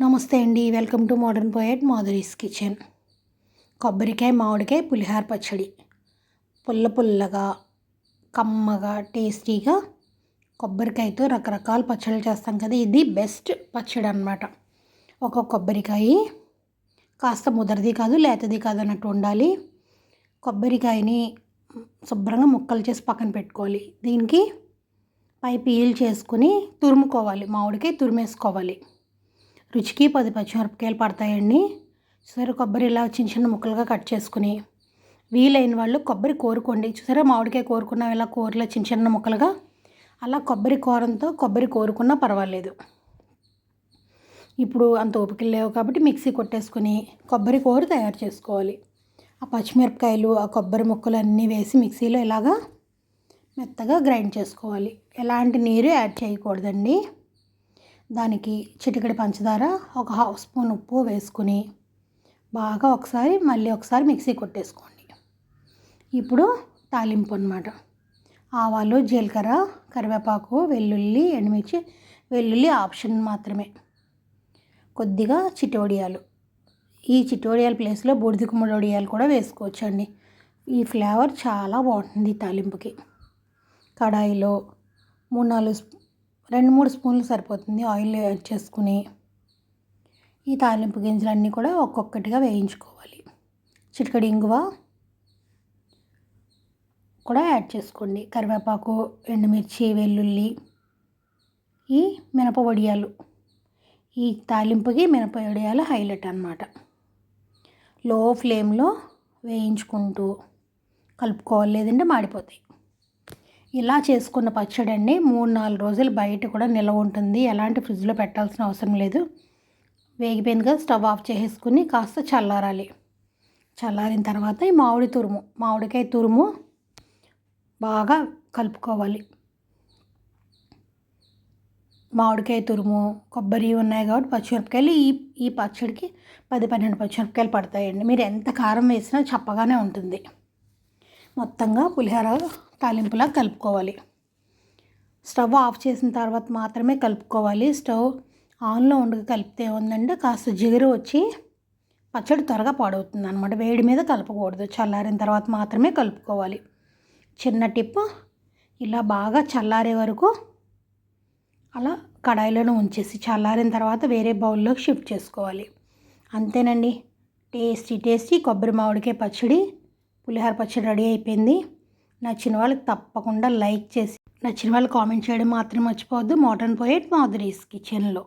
నమస్తే అండి. Welcome to modern poet Madhuri's kitchen. కొబ్బరికాయ మామిడికాయ పులిహార పచ్చడి. పుల్ల పుల్లగా కమ్మగా టేస్టీగా కొబ్బరికాయతో రకరకాల పచ్చళ్ళు చేస్తాం కదా. ఇది బెస్ట్ పచ్చడి అనమాట ఒక కొబ్బరికాయ కాస్త ముదరది కాదు లేతది కాదు అన్నట్టు ఉండాలి. కొబ్బరికాయని శుభ్రంగా ముక్కలు చేసి పక్కన పెట్టుకోవాలి. దీనికి పై పీల్ చేసుకుని తురుముకోవాలి. మామిడికాయ తురిమేసుకోవాలి. రుచికి పది పచ్చిమిరపకాయలు పడతాయండి. చూసారా కొబ్బరి ఇలా చిన్న చిన్న ముక్కలుగా కట్ చేసుకుని. వీలైన వాళ్ళు కొబ్బరి కోరుకోండి. చూసారా మామిడికాయ కోరుకున్నాం ఇలా కూరలో చిన్న చిన్న ముక్కలుగా. అలా కొబ్బరి కూరంతో కొబ్బరి కోరుకున్నా పర్వాలేదు. ఇప్పుడు అంత ఓపికలు లేవు కాబట్టి మిక్సీ కొట్టేసుకుని కొబ్బరి కూర తయారు చేసుకోవాలి. ఆ పచ్చిమిరపకాయలు ఆ కొబ్బరి ముక్కలు అన్నీ వేసి మిక్సీలో ఇలాగా మెత్తగా గ్రైండ్ చేసుకోవాలి. ఎలాంటి నీరు యాడ్ చేయకూడదండి. దానికి చిటికెడు పంచదార ఒక హాఫ్ స్పూన్ ఉప్పు వేసుకుని బాగా ఒకసారి మళ్ళీ ఒకసారి మిక్సీ కొట్టేసుకోండి. ఇప్పుడు తాలింపు అనమాట ఆవాలు జీలకర్ర కరివేపాకు వెల్లుల్లి ఎండుమిర్చి. వెల్లుల్లి ఆప్షన్ మాత్రమే. కొద్దిగా చిటోడియాలు. ఈ చిటోడియాల ప్లేస్లో బూడిద కుమ్మడోడియాలు కూడా వేసుకోవచ్చండి. ఈ ఫ్లేవర్ చాలా బాగుంటుంది తాలింపుకి. కడాయిలో మూడు నాలుగు రెండు మూడు స్పూన్లు సరిపోతుంది ఆయిల్ యాడ్ చేసుకుని ఈ తాలింపు గింజలన్నీ కూడా ఒక్కొక్కటిగా వేయించుకోవాలి. చిటికడి ఇంగువ కూడా యాడ్ చేసుకోండి. కరివేపాకు ఎండుమిర్చి వెల్లుల్లి ఈ మినప వడియాలు. ఈ తాలింపుకి మినప వడియాలు హైలైట్ అనమాట లో ఫ్లేమ్లో వేయించుకుంటూ కలుపుకోవాలి లేదంటే మాడిపోతాయి. ఇలా చేసుకున్న పచ్చడి అండి. మూడు నాలుగు రోజులు బయట కూడా నిల్వ ఉంటుంది. ఎలాంటి ఫ్రిడ్జ్లో పెట్టాల్సిన అవసరం లేదు. వేగిపోయింది కదా స్టవ్ ఆఫ్ చేసేసుకుని కాస్త చల్లారాలి. చల్లారిన తర్వాత ఈ మామిడి తురుము మామిడికాయ తురుము బాగా కలుపుకోవాలి. మామిడికాయ తురుము కొబ్బరి ఉన్నాయి కాబట్టి పచ్చిమిరపకాయలు ఈ ఈ పచ్చడికి పది పన్నెండు పచ్చిమిరపకాయలు పడతాయండి. మీరు ఎంత కారం వేసినా చప్పగానే ఉంటుంది. మొత్తంగా పులిహోర తాలింపులా కలుపుకోవాలి. స్టవ్ ఆఫ్ చేసిన తర్వాత మాత్రమే కలుపుకోవాలి. స్టవ్ ఆన్లో ఉండగా కలిపితే ఉందంటే కాస్త జిగురు వచ్చి పచ్చడి త్వరగా పాడవుతుంది అనమాట వేడి మీద కలపకూడదు. చల్లారిన తర్వాత మాత్రమే కలుపుకోవాలి. చిన్న టిప్ ఇలా బాగా చల్లారే వరకు అలా కడాయిలోనే ఉంచేసి చల్లారిన తర్వాత వేరే బౌల్లోకి షిఫ్ట్ చేసుకోవాలి. అంతేనండి. టేస్టీ టేస్టీ కొబ్బరి మామిడికాయ పచ్చడి పులిహోర పచ్చడి రెడీ అయిపోయింది. నచ్చిన వాళ్ళకి తప్పకుండా లైక్ చేసి నచ్చిన వాళ్ళు కామెంట్ చేయడం మాత్రం మర్చిపోవద్దు. మోటన్ పోయేట్ మాధురీస్ కిచెన్లో.